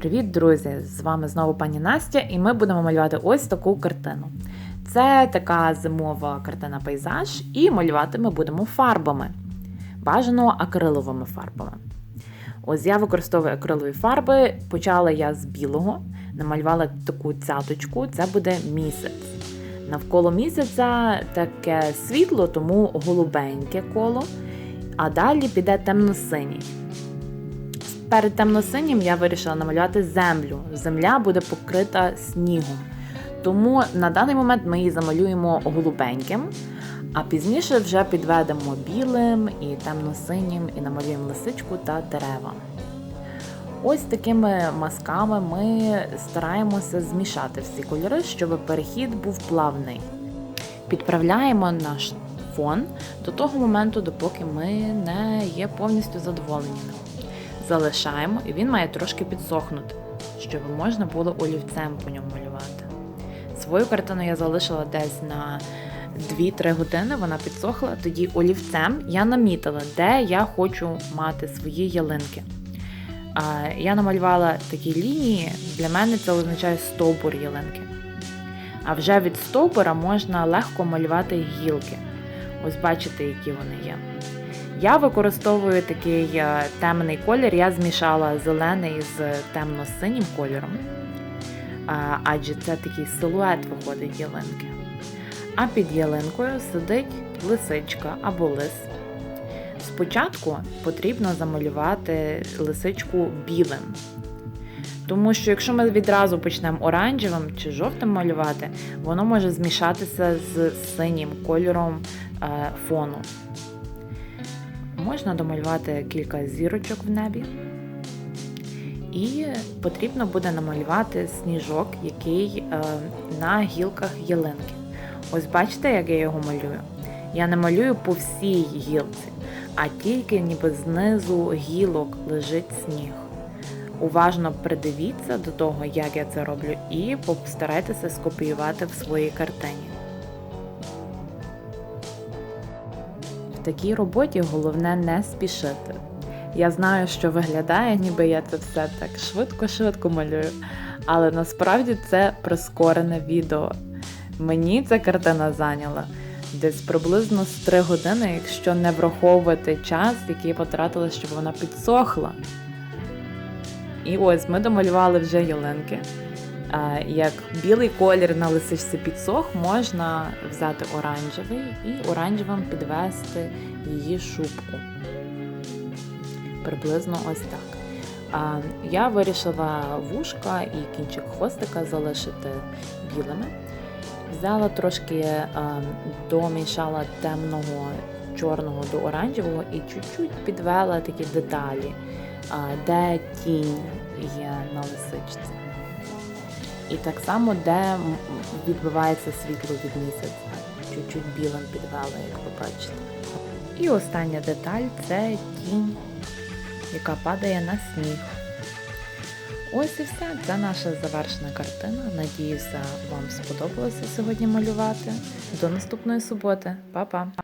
Привіт, друзі! З вами знову пані Настя, і ми будемо малювати ось таку картину. Це така зимова картина пейзаж, і малювати ми будемо фарбами. Бажано акриловими фарбами. Ось я використовую акрилові фарби. Почала я з білого, намалювала таку цяточку, це буде місяць. Навколо місяця таке світло, тому голубеньке коло, а далі піде темно-синій. Перед темно-синім я вирішила намалювати землю. Земля буде покрита снігом. Тому на даний момент ми її замалюємо голубеньким, а пізніше вже підведемо білим і темно-синім, і намалюємо лисичку та дерева. Ось такими мазками ми стараємося змішати всі кольори, щоб перехід був плавний. Підправляємо наш фон до того моменту, допоки ми не є повністю задоволені залишаємо, і він має трошки підсохнути, щоб можна було олівцем по ньому малювати. Свою картину я залишила десь на 2-3 години, вона підсохла. Тоді олівцем я намітила, де я хочу мати свої ялинки. Я намалювала такі лінії, для мене це означає стовбур ялинки. А вже від стовбура можна легко малювати гілки. Ось бачите, які вони є. Я використовую такий е, темний колір, я змішала зелений з темно-синім кольором, адже це такий силует виходить ялинки. А під ялинкою сидить лисичка або лис. Спочатку потрібно замалювати лисичку білим. Тому що якщо ми відразу почнемо оранжевим чи жовтим малювати, воно може змішатися з синім кольором е, фону. Можна домалювати кілька зірочок в небі. І потрібно буде намалювати сніжок, який е, на гілках ялинки. Ось бачите, як я його малюю? Я не малюю по всій гілці, а тільки ніби знизу гілок лежить сніг. Уважно придивіться до того, як я це роблю, і постарайтеся скопіювати в своїй картині. В такій роботі головне не спішити. Я знаю, що виглядає, ніби я це все так швидко-швидко малюю, але насправді це прискорене відео. Мені ця картина зайняла десь приблизно з 3 години, якщо не враховувати час, який потратила, щоб вона підсохла. І ось ми домалювали вже ялинки. Як білий колір на лисичці підсох, можна взяти оранжевий і оранжевим підвести її шубку. Приблизно ось так. Я вирішила вушка і кінчик хвостика залишити білими. Взяла трошки, домішала темного чорного до оранжевого і чуть-чуть підвела такі деталі, де тінь є на лисичці. І так само, де відбивається світло від місяця. Чуть-чуть білим підвела, як ви бачите. І остання деталь це тінь, яка падає на сніг. Ось і все. Це наша завершена картина. Надіюся, вам сподобалося сьогодні малювати. До наступної суботи. Па-па!